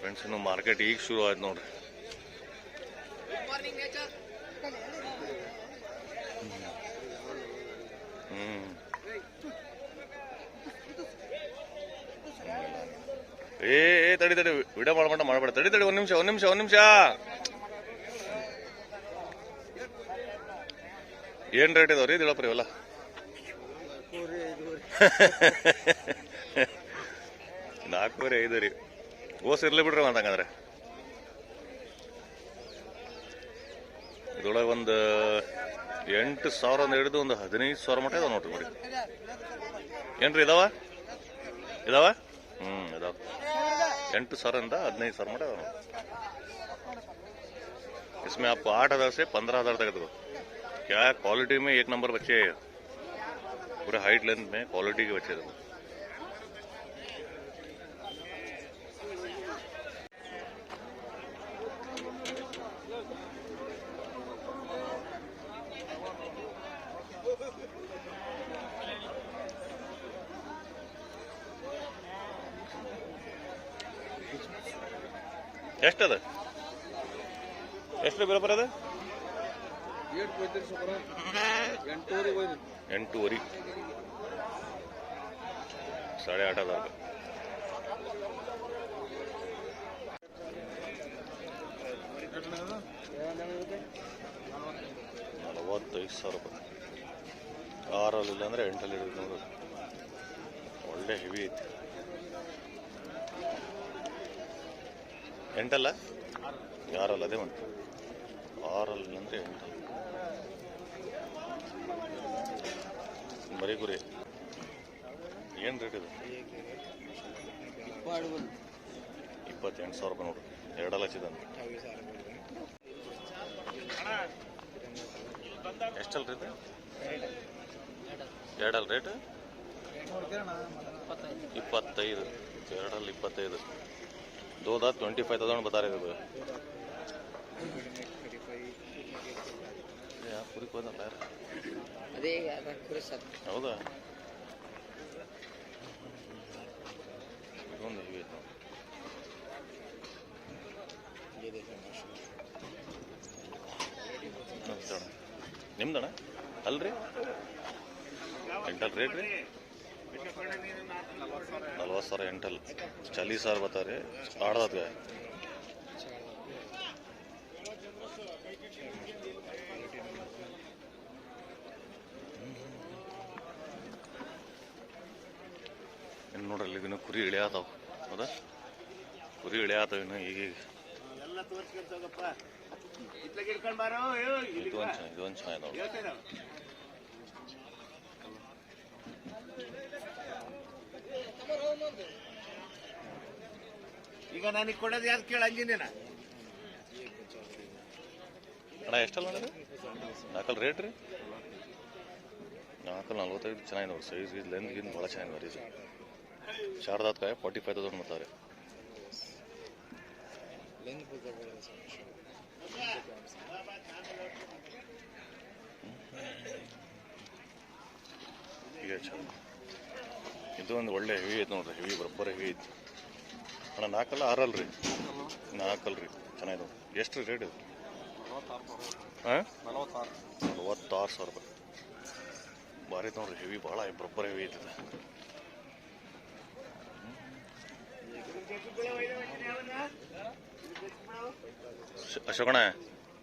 Friends ಇನ್ನು market ಈಗ ಶುರು ಆಯ್ತು ನೋಡ್ರಿ. ಹ್ಮ್. ಏ ಏ, ತಡಿ ತಡಿ ವಿಡಿಯೋ ಮಾಡ್ಬೇಡ ಮಾಡ್ಬೇಡ. ತಡಿ ತಡಿ ಒಂದ್ ನಿಮಿಷ ಒಂದ್ ನಿಮಿಷ ಒಂದ್ ನಿಮಿಷ. ಏನ್ ರೇಟ್ ಇದಾವ್ರಿ? ದಿಳಪ್ರಿ ಇವೆಲ್ಲ ನಾಲ್ಕೂವರೆ ಐದು ರೀ. ಓಸ್ ಇರ್ಲಿ ಬಿಡ್ರಿ ಅಂತ ಹಂಗಂದ್ರೆ ಇದ್ರೊಳಗೆ ಒಂದು ಎಂಟು ಸಾವಿರ ಒಂದು ಹಿಡಿದು ಒಂದು ಹದಿನೈದು ಸಾವಿರ ಮಟ್ಟ ಇದಾವ ನೋಡ್ರಿ ನೋಡಿ ಏನ್ರಿ ಇದಾವ ಇದಾವ ಹ್ಮ್ ಇದಾವ ಎಂಟು ಸಾವಿರದಿಂದ ಹದಿನೈದು ಸಾವಿರ मटा इसमें आपको आठ हजार से पंद्रह हजार तक दो क्या है क्वालिटी में एक नंबर बच्चे हैं पूरे हाइट लेंथ में क्वालिटी के बच्चे देखो ಎಷ್ಟದ ಎಷ್ಟು ಬರೋಬರ ಅದ ಎಂಟೂವರೆ. ಸಾಡೆ ಆಟ ಅದ ನಲವತ್ತೈದು ಸಾವಿರ ರೂಪಾಯಿ. ಆರಲ್ಲಿ ಇಲ್ಲ ಅಂದರೆ ಎಂಟಲ್ಲಿ ಇಡಬೇಕು ನೋಡೋದು ಒಳ್ಳೆ ಹೆವಿ ಐತಿ. ಎಂಟಲ್ಲ? ಯಾರಲ್ಲ ಅದೇ ಒಂದು ಆರಲ್ಲ ಅಂದರೆ ಎಂಟಲ್ಲ. ಮರಿ ಗುರಿ. ಏನು ರೇಟ್ ಇದು? ಇಪ್ಪತ್ತೆಂಟು ಸಾವಿರ ರೂಪಾಯಿ ನೋಡ್ರಿ ಎರಡಲ್ಲ ಹಚ್ಚಿದಂತೆ ಎಷ್ಟಲ್ಲ ರೀ ಎರಡಲ್ಲ ರೇಟ್ ಇಪ್ಪತ್ತೈದು. ಎರಡಲ್ಲಿ ಇಪ್ಪತ್ತೈದು. ದೋದ ಟ್ವೆಂಟಿ ಫೈವ್ ತೌಸಂಡ್ थाउजेंड बता ಇದು थे ಕುರಿ ಕೋದಲ್ಲ ಯಾರು ಅದೇ ಕುರಿ ಸರ್? ಹೌದಾ? ಇದೊಂದು ಹೆವಿ ಐತೆ. ನೋಡಿ ನಿಮ್ದಣ ಅಲ್ರಿ? ಎಂಟಲ್ ರೇಟ್ ರೀ? ನಲ್ವತ್ತು ಸಾವಿರ ಎಂಟಲ್ ಚಲಿ ಸಾವಿರ ಬತ್ತಾರೆ ಆಡ್ದದ್ಗ ಇನ್ನು ನೋಡ್ರಿ ಇಲ್ಲಿ ಇನ್ನು ಕುರಿ ಇಳಿಯಾತಾವ ಹೌದಾ? ಕುರಿ ಇಳಿಯಾತಾವ ಇನ್ನು ಈಗ ಎಲ್ಲ ತೋರಿಸ್ಕೊಂತೋಗಪ್ಪ ಇದೊಂದು ಚೆನ್ನಾಗಿ ಈಗ ನನಗೆ ಕೊಡೋದು ಯಾರು ಕೇಳ ಅಂಜಿನೇನ ಅಣ್ಣ ಎಷ್ಟಲ್ಲ ನಾಲ್ಕಲ್ ರೇಟ್ ರೀ ನಾಲ್ಕಲ್ ನಲ್ವತ್ತೈದು ಚೆನ್ನಾಗಿ ನೋಡಿ ಸೈಜ್ ಗೀಸ್ ಲೆಂತ್ ಗೀನ್ ಭಾಳ ಚೆನ್ನಾಗಿ ನೋಡಿ ಇದು ಶಾರದಾತ್ ಕಾಯ ಫಾರ್ಟಿ ಫೈವ್ ತೌಸಂಡ್ ಚೆನ್ನಾಗಿ ಇದು ಒಂದು ಒಳ್ಳೆ ಹೆವಿ ಐತೆ ನೋಡ್ರಿ ಹೆವಿ ಬರೋಬ್ಬರ ಹೆವಿ ಐತಿ ಅಣ್ಣ ನಾಲ್ಕಲ್ಲ? ಆರಲ್ಲ ರೀ ನಾಲ್ಕಲ್ಲ ರೀ ಚೆನ್ನಾಗಿ ನೋಡಿ ಎಷ್ಟು ರೇಟ್ ಇದು? ಹಾಂ? ನಲವತ್ತಾರು ಸಾವಿರ ರೂಪಾಯಿ. ಭಾರಿ ನೋಡ್ರಿ ಹೆವಿ ಭಾಳ ಬರೋಬ್ಬರ ಹೆವಿ ಐತಿದೆ ಶ- ಅಶೋಕಣ್ಣ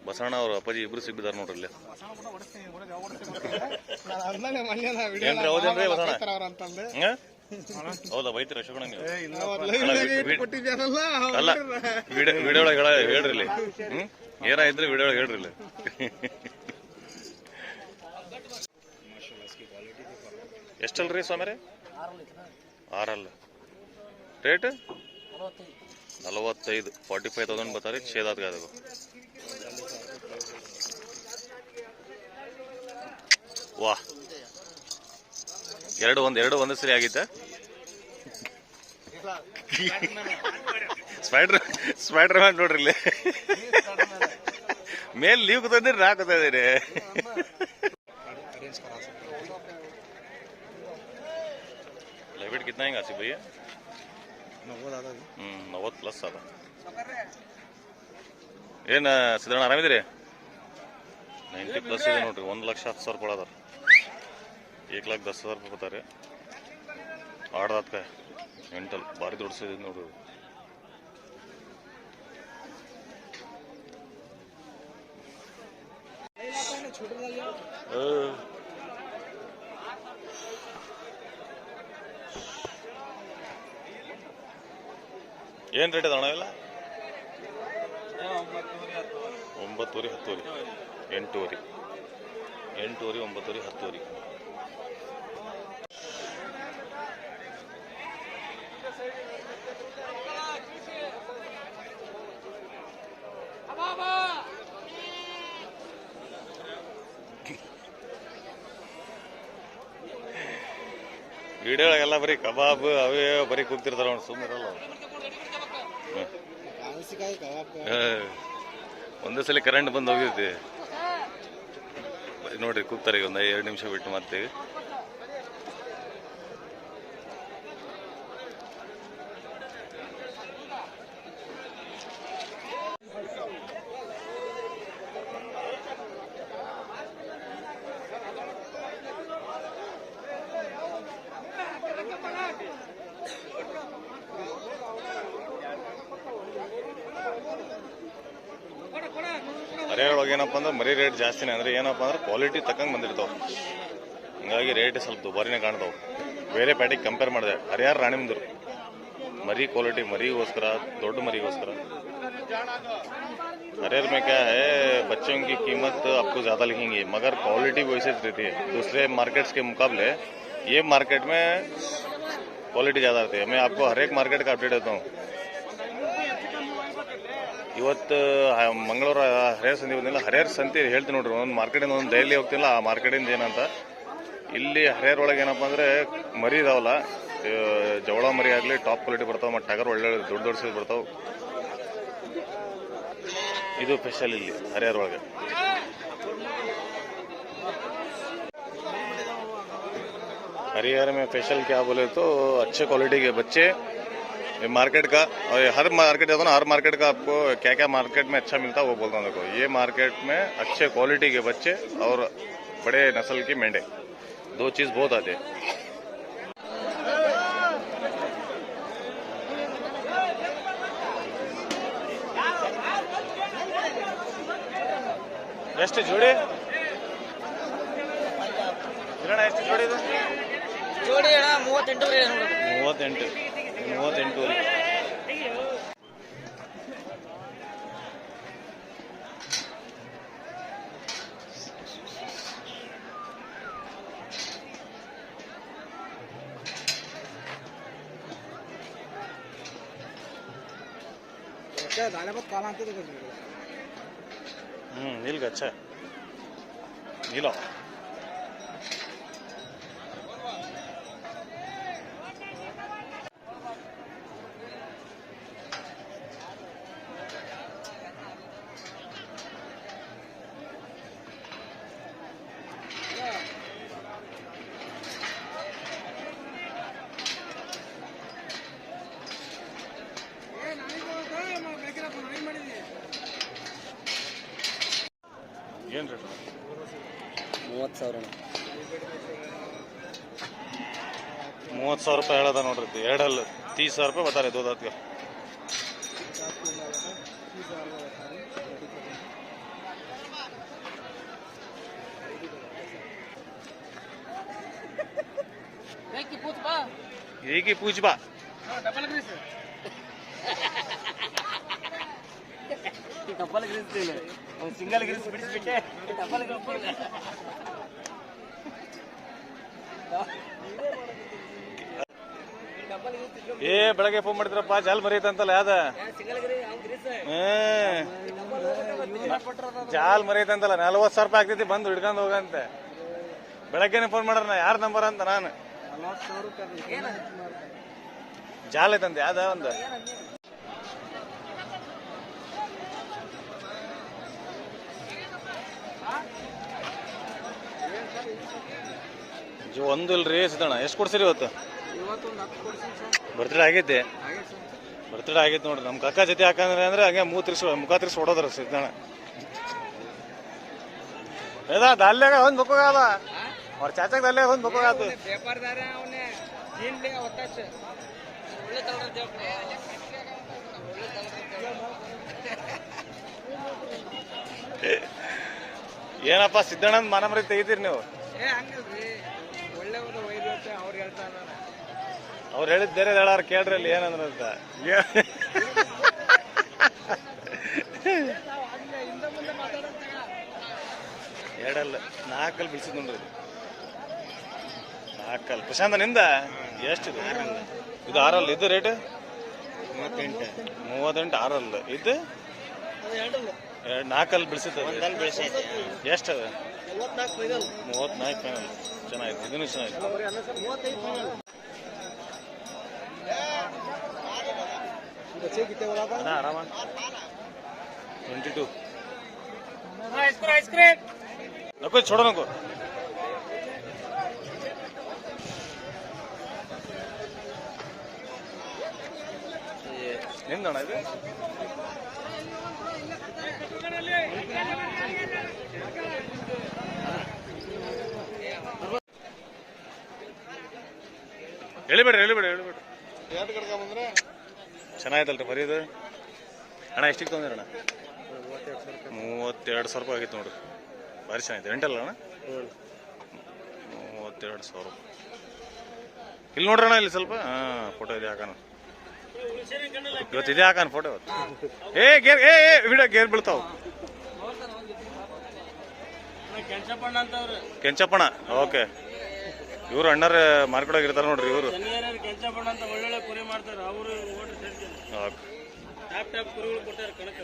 ಬಸಣ್ಣ ಅವ್ರ ಅಪ್ಪಾಜಿ ಇಬ್ರು ಸಿಗ್ಬಿದಾರ ನೋಡ್ರಿ ಇಲ್ಲಿ. ಏನ್ರಿ ಹೌದೇನ್ರಿ ಬಸಣ್ಣ ಹಂಗ ಹೌದಾ ಬೈತೀರ ಅಶೋಕಣ್ಣ ನೀವು ಅಲ್ಲ ವಿಡಿಯೋ ವಿಡಿಯೋ ಒಳಗೆ ಹೇಳ ಹೇಳ್ರಿ ಇಲ್ಲಿ ಹ್ಮ್? ಏನ ಇದ್ರೆ ವಿಡಿಯೋ ಒಳಗೆ ಹೇಳ್ರಿ ಇಲ್ಲಿ ಎಷ್ಟಲ್ರಿ ಸ್ವಾಮಿ ಆರಲ್ಲ. ರೇಟ್ ನಲವತ್ತೈದು. ಫಾರ್ಟಿ ಫೈವ್ ತೌಸಂಡ್ ಬರ್ತಾರೆ ಛೇದಾದ ಅದು ವಾ ಎರಡು ಒಂದು ಎರಡು ಒಂದು ಸರಿ ಆಗಿತ್ತ? ಸ್ಪೈಡ್ರ್ ಸ್ಪೈಡ್ರ್ ಮ್ಯಾನ್ ನೋಡ್ರಿ ಇಲ್ಲಿ. ಮೇಲೆ ಲೀವ್ ಕೂತಂದ್ರೆ ನಾ ಕೂತಾ ಇದೀರಿ ಲೈಬ್ರೆಟ್ ಕಿತ್ನ ಹೆಂಗ ಆಸಿ ಭಯ್ಯ? ಹ್ಮ್ ನವತ್ತು ಪ್ಲಸ್ ಅದ. ಏನ ಸಿದ್ದಣ್ಣ ಆರಾಮಿದ್ದೀರಿ? ನೈಂಟಿ ಪ್ಲಸ್ ಇದೆ ನೋಡ್ರಿ, ಒಂದು ಲಕ್ಷ ಹತ್ತು ಸಾವಿರ ಕೊಡೋದಾರ ಏಕ್ ಲಾಕ್ ದಸ್ ಹಜಾರ್ ರೂಪಾಯಿ ಬರ್ತಾರೆ. ಆಡ್ದಾತ್ಕ ಎಂಟಲ್ ಭಾರಿ ದೊಡ್ಡ ನೋಡು. ಏನ್ ರೇಟ್ ಅದ ಅಣ್ಣ ಒಂಬತ್ತುವರೆ ಹತ್ತುವರೆ. ಎಂಟುವರೆ. ಎಂಟುವರೆ, ಒಂಬತ್ತುವರೆ, ಹತ್ತುವರೆ. ವಿಡಿಯೋಗೆಲ್ಲ ಬರೀ ಕಬಾಬ್, ಅವೇ ಬರೀ ಕೂಗ್ತಿರ್ತಾರ ಅವ್ನು ಸುಮ್ಮನೆ ಇರಲ್ಲ. ಒಂದೇ ಸಲ ಕರೆಂಟ್ ಬಂದು ಬರೀ ನೋಡ್ರಿ, ಕೂಗ್ತಾರೆ ಒಂದು ಎರಡು ನಿಮಿಷ ಬಿಟ್ಟು ಮತ್ತೆ. ಹರಿಯಾಣ ಏನಪ್ಪ ಅಂದ್ರೆ ಮರಿ ರೇಟ್ ಜಾಸ್ತಿನೇ ಅಂದ್ರೆ ಏನಪ್ಪ ಅಂದ್ರೆ ಕ್ವಾಲಿಟಿ ತಕ್ಕಂಗೆ ಬಂದಿರ್ತಾವ ಹಿಂಗಾಗಿ ರೇಟ್ ಸ್ವಲ್ಪ ದುಬಾರಿನೇ ಕಾಣ್ತಾವ ಬೇರೆ ಪ್ಯಾಟಿಗೆ ಕಂಪೇರ್ ಮಾಡಿದೆ ಹರಿಯಾರ ರಾಣಿ ಮುಂದ್ರು ಮರಿ ಕ್ವಾಲಿಟಿ ಮರಿಗೋಸ್ಕರ ದೊಡ್ಡ ಮರಿಗೋಸ್ಕರ हरियर में क्या है बच्चों की कीमत आपको ज़्यादा लिखेंगे मगर क्वालिटी वैसे रहती है दूसरे मार्केट्स के मुकाबले ये मार्केट में क्वालिटी ज़्यादा रहती है मैं आपको हर एक मार्केट का अपडेट देता हूँ ಇವತ್ತು ಹ- ಮಂಗಳವಾರ ಹರಿಹರ ಸಂತೆ ಬಂದಿಲ್ಲ ಹರಿಹರ ಸಂತೆ ಹೇಳ್ತೀನಿ ನೋಡ್ರಿ ಒಂದು ಮಾರ್ಕೆಟಿಂದ ಒಂದು ಡೈಲಿ ಹೋಗ್ತಿಲ್ಲ ಆ ಮಾರ್ಕೆಟಿಂದ ಏನಂತ ಇಲ್ಲಿ ಹರಿಹರ ಒಳಗೆ ಏನಪ್ಪ ಅಂದ್ರೆ ಮರಿ ಇದಾವಲ್ಲ ಆ, ಜವಳ ಮರಿ ಆಗಲಿ ಟಾಪ್ ಕ್ವಾಲಿಟಿ ಬರ್ತಾವ ಮತ್ತು ಟಗರ್ ಒಳ್ಳೆ ದೊಡ್ಡ ದೊಡ್ಡ ಸೈಜ್ ಬರ್ತಾವ ಇದು ಸ್ಪೆಷಲ್ ಇಲ್ಲಿ ಹರಿಹರ ಒಳಗೆ हरिहर में स्पेशल क्या बोले तो अच्छे क्वालिटी के बच्चे ये मार्केट का और ये हर मार्केट जाता हूँ ना हर मार्केट का आपको क्या क्या मार्केट में अच्छा मिलता है वो बोलता हूँ देखो ये मार्केट में अच्छे क्वालिटी के बच्चे और बड़े नस्ल की मेंढे दो चीज़ बहुत आते हैं ಎಷ್ಟು ಜೋಡಿ ಕಿರಣ ಎಷ್ಟು ಜೋಡಿ ಇದು ಜೋಡಿ ಅಣ್ಣ ಮೂವತ್ತೆಂಟು ರೀ ನೋಡು ಮೂವತ್ತೆಂಟು ಮೂವತ್ತೆಂಟು ಹ್ಮ್ ನಿಲ್ಗಚ್ಚ ನಿಲೋ अच्छा है नीला ಏನು ರೇಟ್ ಮೂವತ್ತು ಸಾವಿರ ಅಣ್ಣ ಮೂವತ್ತು ಸಾವಿರ ರೂಪಾಯಿ ಹೇಳದ ನೋಡ್ರಿ ಎರಡಲ್ಲ ತೀಸ್ ಸಾವಿರ ರೂಪಾಯಿ ಬತ್ತಾರೆ ದೋ दांत का एक ही पूछ बा ಡಬಲ್ ಗ್ರೀಸ್ ಇಲ್ಲ single grease ಬಿಡಿಸ್ಬಿಟ್ಟೆ ಡಬಲ್ ಗ್ರೀಸ್ ಏ ಬೆಳಗ್ಗೆ ಫೋನ್ ಮಾಡಿದ್ರಪ್ಪ ಜಾಲ್ ಮರಿತಂತಲ್ಲ ಯಾವ್ದ? ಜಾಲ್ ಮರಿತಂತಲ್ಲ ನಲ್ವತ್ತು ಸಾವಿರ ರೂಪಾಯಿ ಆಗ್ತೈತಿ ಬಂದು ಹಿಡ್ಕೊಂಡು ಹೋಗಂತೆ. ಬೆಳಗ್ಗೆನೆ ಫೋನ್ ಮಾಡ್ರ ಯಾರ ನಂಬರ್ ಅಂತ ನಾನು. ಜಾಲ್ ಐತಂತೆ ಯಾವ್ದ ಒಂದು? ಜೊ ಒಂದು ಇಲ್ರಿ ಸಿದ್ದಣ್ಣ ಎಷ್ಟು ಕೊಡ್ಸಿರಿ ಇವತ್ತು? ಬರ್ತಡೇ ಆಗೈತೆ ಬರ್ತಡೇ ಆಗೈತೆ ನೋಡ್ರಿ. ನಮ್ಮ ಕಕ್ಕ ಜೊತೆ ಹಾಕಂದ್ರೆ ಅಂದ್ರೆ ಹಂಗೆ ಮೂ ತಿರ್ಸಿ ಮುಖ ತಿರ್ಸಿ ಹೊಡೋದ್ರ ಸಿದ್ದಣ್ಣ ಏದಾ, ದಾಲ್ಯಾಗ ಒಂದು ಬುಕ್ಕಾದ ಅವ್ರ ಚಾಚಾಗ ದಾಲ್ಯಾಗ ಒಂದು ತಗೊಂಡ್ ಏನಪ್ಪ ಸಿದ್ದಣ್ಣ ಮನ ಮರಿ ತೆಗಿತೀರಿ ನೀವು? ಅವ್ರು ಹೇಳಿದ ಬೇರೆ ಹೇಳಾರ ಕೇಳ್ರಿ ಅಲ್ಲಿ ಏನಂದ್ರ ಅಂತ ಎರಡಲ್ಲ ನಾಲ್ಕಲ್ಲಿ ಬಿಡಿಸಿದ್ ನೋಡ್ರಿ. ನಾಲ್ಕಲ್ಲಿ. ಪ್ರಶಾಂತ ನಿಂದ? ಎಷ್ಟು ಇದು ಇದು ಆರಲ್ಲ ಇದು ರೇಟ್ ಮೂವತ್ತೆಂಟು. ಮೂವತ್ತೆಂಟು ಆರಲ್ಲ. ಇದು? ಎರಡು ನಾಲ್ಕಲ್ಲಿ ಬಿಡಿಸಿದ್ದು ಎಷ್ಟು ಅದು? ಮೂವತ್ನಾಲ್ಕು ಫೈನಲ್ ಚೆನ್ನಾಗಿತ್ತು ಇದನ್ನು ಚೆನ್ನಾಗಿತ್ತು. ಟ್ವೆಂಟಿ ಟು ನಕೋ ಛೋಡೋ ನಕೋ ನಿಂದಣ ಇದು? ಹೇಳಿಬೇಡ್ರಿ ಹೇಳಿಬೇಡ್ರಿ ಹೇಳಿಬೇಡ್ರಿ ಚೆನ್ನಾಯ್ತಲ್ರಿ ಮರಿ ಇದು ಅಣ್ಣ ಎಷ್ಟಿಗೆ ತೊಗೊಂಡಿರಣ್ಣ ಮೂವತ್ತೆರಡು ಸಾವಿರ ರೂಪಾಯಿ ಆಗಿತ್ತು ನೋಡ್ರಿ. ಭಾರಿ ಚೆನ್ನಾಗಿದೆ ಎಂಟಲ್ಲ ಅಣ್ಣ? ಮೂವತ್ತೆರಡು ಸಾವಿರ ರೂಪಾಯಿ. ಇಲ್ಲಿ ನೋಡ್ರಣ್ಣ ಇಲ್ಲಿ ಸ್ವಲ್ಪ. ಹಾಂ ಫೋಟೋ ಇದೆ ಹಾಕೋಣ. ಇವತ್ತು ಇದೆ ಹಾಕೋಣ ಫೋಟೋ ಇವತ್ತು. ಏ ಗೇರ್ ಏ ಏ ವಿಡಿಯೋ ಗೇರ್ ಬೀಳ್ತಾವ. ಕೆಂಚಪ್ಪಣ್ಣ ಓಕೆ. ಇವರು ಅಣ್ಣರ ಮಾರ್ಕೆಟ್ ಇರ್ತಾರೆ ನೋಡ್ರಿ ಇವರು. ಅಂತ ಒಳ್ಳೊಳ್ಳೆ ಕುರಿ ಮಾಡ್ತಾರೆ ಅವರು ಕುರಿಗಳು ಕೊಟ್ಟಾರೆ ಕಣಕ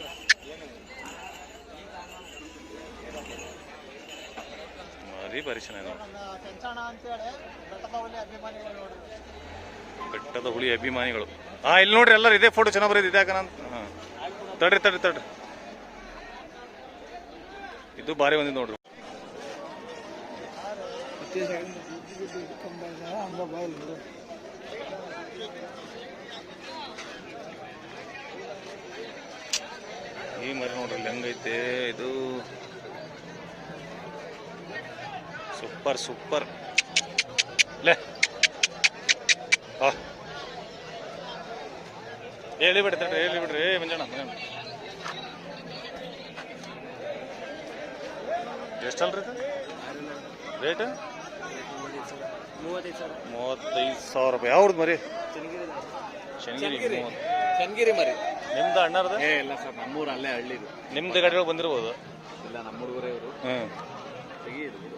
ಮರಿ ಬೆಟ್ಟದ ಹುಳಿ ಅಭಿಮಾನಿಗಳು. ಹಾ ಇಲ್ಲಿ ನೋಡ್ರಿ ಎಲ್ಲರೂ ಇದೇ ಫೋಟೋ ಚೆನ್ನಾಗಿ ಬರೀದು ಇದೆ ಹಾಕೋಣ ಅಂತ. ಹಾಂ. ತಡ್ರಿ ತಡ್ರಿ ತಡ್ರಿ. ಇದು ಭಾರಿ ಬಂದಿದ್ ನೋಡ್ರಿ. ಈ ಮರಿ ನೋಡ್ರಿ ಹೆಂಗೈತೆ? ಇದು ಸೂಪರ್ ಸೂಪರ್. ಲೇ. ಹೇಳಿ ಬಿಡ್ರಿ ತಡ್ರಿ, ಹೇಳಿ ಬಿಡ್ರಿ. ಮಂಜಣ್ಣ ಮಂಜಣ್ಣ. ಎಷ್ಟಲ್ರಿ ರೇಟ್ ಮೂವತ್ತೈದು ಸಾವಿರ. ಮೂವತ್ತೈದು ಸಾವಿರ ರೂಪಾಯಿ. ಯಾವ್ದು ಮರಿ? ಶನಿಗಿರಿ. ಚನ್ನಗಿರಿ ಮರಿ. ನಿಮ್ದು ಅಣ್ಣರ್ದು? ಏ ಇಲ್ಲ ಸರ್ ನಮ್ಮೂರು ಅಲ್ಲೇ ಹಳ್ಳಿದು ನಿಮ್ದು ಗಾಡಿಗಳು ಬಂದಿರ್ಬೋದು? ಇಲ್ಲ ನಮ್ಮ ಹುಡುಗರೇ ಇವರು. ಹ್ಞೂ ತೆಗಿಯಿದ್ರು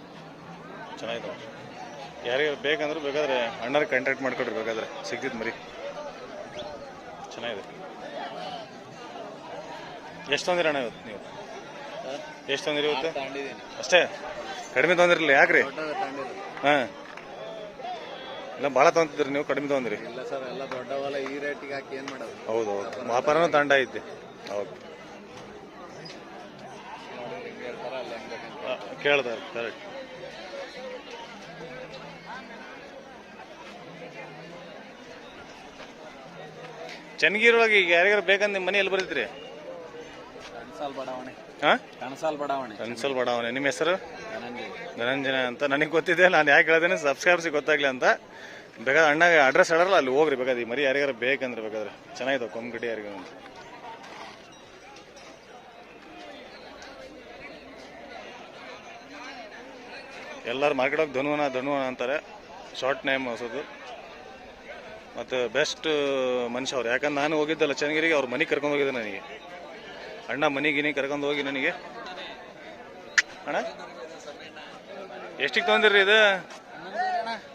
ಚೆನ್ನಾಗಿದೆ. ನೋಡ್ರಿ ಯಾರಿಗೆ ಬೇಕಂದ್ರೆ ಬೇಕಾದ್ರೆ ಅಣ್ಣರಿಗೆ ಕಾಂಟ್ಯಾಕ್ಟ್ ಮಾಡ್ಕೊಡ್ರಿ ಬೇಕಾದ್ರೆ. ಸಿಗ್ತಿತ್ತು ಮರಿ. ಚೆನ್ನಾಗಿದೆ. ಎಷ್ಟು ತಂದಿರ ಅಣ್ಣ ಇವತ್ತು ನೀವು? ಎಷ್ಟು ತಂದಿರಿ ಇವತ್ತು? ಅಷ್ಟೇ? ಕಡಿಮೆ ತೊಂದಿರಲಿಲ್ಲ ಯಾಕ್ರಿ? ಹಾಂ. ಇಲ್ಲ ಭಾಳ ತಗೊಂತಿದ್ರಿ ನೀವು ಕಡಿಮೆ ತೊಂದ್ರಿ. ಇಲ್ಲ ಸರ್ ಎಲ್ಲ ದೊಡ್ಡವಲ್ಲ ಈ ರೇಟಿಗೆ ಹಾಕಿ ಏನು ಮಾಡೋದು? ಹೌದು ಹೌದು. ವ್ಯಾಪಾರನೂ ತಂಡ ಐತಿ. ಹೌದು. ಕೇಳ್ತಾರೆ ಕರೆಕ್ಟ್ ಚನ್ನಗಿರೊಳಗೆ ಈಗ ಯಾರಿಗಾರು ಬೇಕಂದ್ರೆ ನಿಮ್ಮ ಮನೆ ಎಲ್ಲಿ ಬರೀತ್ರಿ? ಕಣಸಾಲ್ ಬಡಾವಣೆ. ಹಾಂ? ಕಣಸಾಲ್ ಬಡಾವಣೆ. ಕನ್ಸಲ್ ಬಡಾವಣೆ. ನಿಮ್ಮ ಹೆಸರು? ಧನಂಜಯ ಅಂತ ನನಗೆ ಗೊತ್ತಿದೆ, ನಾನು ಯಾಕೆ ಹೇಳ್ದೇನೆ ಸಬ್ಸ್ಕ್ರೈಬ್ಸಿಗೆ ಗೊತ್ತಾಗ್ಲಿ ಅಂತ. ಬೇಕಾದ್ರೆ ಅಣ್ಣಗೆ ಅಡ್ರೆಸ್ ಹೇಳಲ್ಲ ಅಲ್ಲಿ ಹೋಗ್ರಿ ಬೇಕಾದ್ರೆ. ಈ ಮರಿ ಯಾರಿಗಾರ ಬೇಕಂದ್ರೆ ಬೇಕಾದ್ರೆ. ಚೆನ್ನಾಗಿದೆ, ಕೊಂಬಿಡಿ ಯಾರಿಗೂ ಅಂತ. ಎಲ್ಲರೂ ಮಾರ್ಕೆಟಾಗ ಧನುವನ ಧನುವನ ಅಂತಾರೆ. ಶಾರ್ಟ್ ನೇಮ್ ಹೊಸದು. ಮತ್ತು ಬೆಸ್ಟ್ ಮನುಷ್ಯ ಅವ್ರು. ಯಾಕಂದ್ರೆ ನಾನು ಹೋಗಿದ್ದಲ್ಲ ಚನ್ನಗಿರಿಗೆ, ಅವ್ರ ಮನೆಗೆ ಕರ್ಕೊಂಡು ಹೋಗಿದ್ದೆ ನನಗೆ. ಅಣ್ಣ ಮನೆಗೆ ಗಿನಿ ಕರ್ಕೊಂಡು ಹೋಗಿ ನನಗೆ. ಅಣ್ಣ? ಎಷ್ಟಿಗೆ ತೊಗೊಂದಿರಿ ಇದು?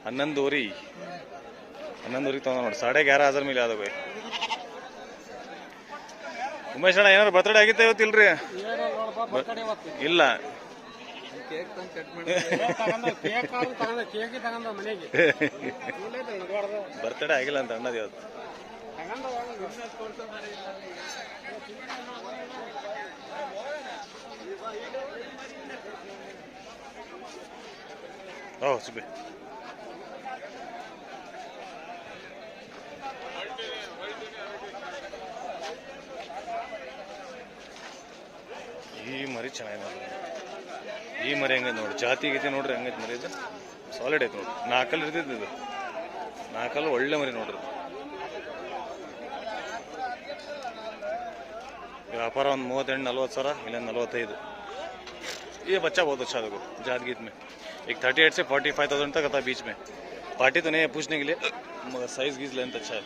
ಹನ್ನೊಂದೂರಿ ಹನ್ನೊಂದೂರಿಗೆ ತೊಗೊಂಡ ನೋಡಿ, ಸಾಡೆ ಗ್ಯಾರ ಹಜಾರ್ ಮೇಲೆ ಅದ ಬೈ ಉಮೇಶ್ ಅಣ್ಣ ಏನಾರು ಬರ್ತಡೇ ಆಗಿತ್ತ ಇವತ್ತಿಲ್ರಿ? ಇಲ್ಲ. ಬರ್ತಡೇ ಆಗಿಲ್ಲ ಅಂತ ಅಣ್ಣದ ಇವತ್ತು Oh, it's a bit. ಈ ಮರಿ ಚೆನ್ನಾಗಿದೆ ಈ ಮರಿ ಹೆಂಗೈತೆ ನೋಡ್ರಿ. ಜಾತಿ ಗೀತಿ ನೋಡ್ರಿ ಹಂಗೈತೆ ಮರಿ ಇದು. ಸಾಲಿಡ್ ಐತೆ ನೋಡ್ರಿ. ನಾಲ್ಕಲ್ಲಿ ಇರ್ತೈತೆ ಇದು. ನಾಲ್ಕಲ್ಲಿ ಒಳ್ಳೆ ಮರಿ ನೋಡ್ರಿ ವ್ಯಾಪಾರ ಒಂದು ಮೂವತ್ತೆಂಟು ನಲ್ವತ್ತು ಸಾವಿರ ಇಲ್ಲ ನಲ್ವತ್ತೈದು. ಈ ಬಚ್ಚಾ ಬಹುದು ಅದು ಜಾತಿ ಗೀತ್ಮೆ एक थर्टी एट से फोर्टी फाइव थाउजेंड तक आता है बीच में पार्टी तो नहीं है पूछने के लिए मगर साइज गीज लेंथ अच्छा है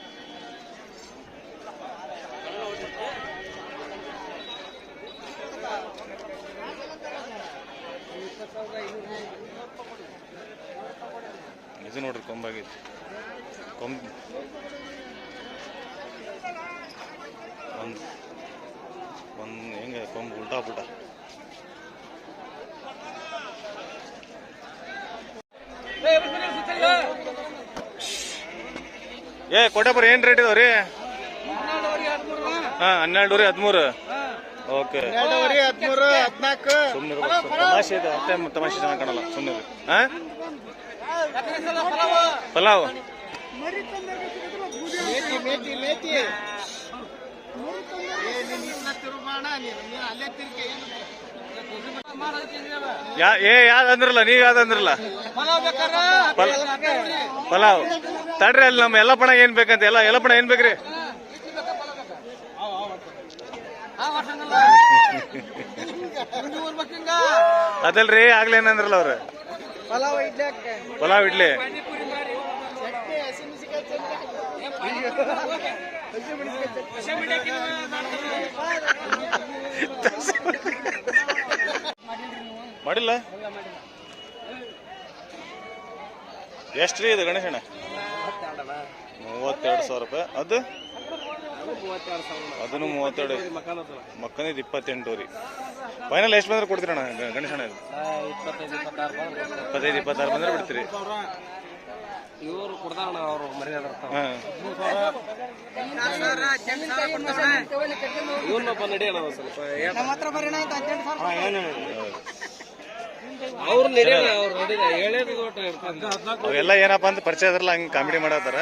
ಇದು ನೋಡ್ರಿ ಕೊಂಬಾಗೈತಿ ಕೊಂಬ್ ಒಂದು ಒಂದು ಹೆಂಗೆ ಕೊಂಬು ಉಲ್ಟಾ ಪುಲ್ಟಾ ಏ ಕೊಟ್ಟಪ್ಪ ಏನ್ ರೇಟ್ ಇದಾವ್ರಿ? ಹಾ ಹನ್ನೆರಡು ಹದಿಮೂರು. ಓಕೆ. ಸುಮ್ಮನೆ ತಮಾಷೆ ಇದೆ ಅಷ್ಟೇ ತಮಾಷೆ ಚೆನ್ನಾಗಿ ಕಾಣಲ್ಲ. ಸುಮ್ಮನೆ ಹಾ? ಪಲಾವ್. ಅಲ್ಲೇ ಯಾ ಏ ಯಾವ್ದಂದ್ರಲ್ಲ ನೀವ್ ಯಾವ್ದು ಅಂದ್ರಲ್ಲ ಪಲ್- ಪಲಾವ್. ತಡ್ರಿ ಅಲ್ಲಿ ನಮ್ಮ ಎಲ್ಲಪ್ಪಣ ಏನ್ ಬೇಕಂತ ಎಲ್ಲ ಎಲ್ಲಪ್ಪಣ ಏನ್ ಬೇಕ್ರಿ? ಅದಲ್ರಿ ಆಗ್ಲೇ ಏನಂದ್ರಲ್ಲ ಅವ್ರ? ಪಲಾವ್ ಇಡ್ಲಿ. ಪಲಾವ್ ಇಡ್ಲಿ. ಚಟ್ನಿ ಎಷ್ಟು ರೀ ಮಾಡಿಲ್ಲ ಎಷ್ಟ್ರಿ ಇದು ಗಣೇಶಣ್ಣ? ಮೂವತ್ತೆರಡು ಸಾವಿರ ರೂಪಾಯಿ. ಅದು? ಅದನ್ನು ಮೂವತ್ತೆರಡು. ಮಕ್ಕನಿದು ಇಪ್ಪತ್ತೆಂಟು ರೀ. ಫೈನಲ್ ಎಷ್ಟು ಬಂದ್ರೆ ಕೊಡ್ತೀರಣ್ಣ ಗ- ಗಣೇಶಣ್ಣ ಇದು? ಇಪ್ಪತ್ತೈದು ಇಪ್ಪತ್ತಾರು ಬಂದ್ರೆ ಬಿಡ್ತೀರಿ. ಇವರು ಕೊಡ್ತಾರಣ ಅವರು ಮರ್ಯಾದ ಇವನ್ನೊಬ್ಬ ನಡೆಯೋಣ ಸ್ವಲ್ಪ. ಅವೆಲ್ಲ ಏನಪ್ಪ ಅಂತ ಪರಿಚಯ ಇದ್ರಲ್ಲ ಹಂಗೆ ಕಾಮಿಡಿ ಮಾಡತ್ತಾರ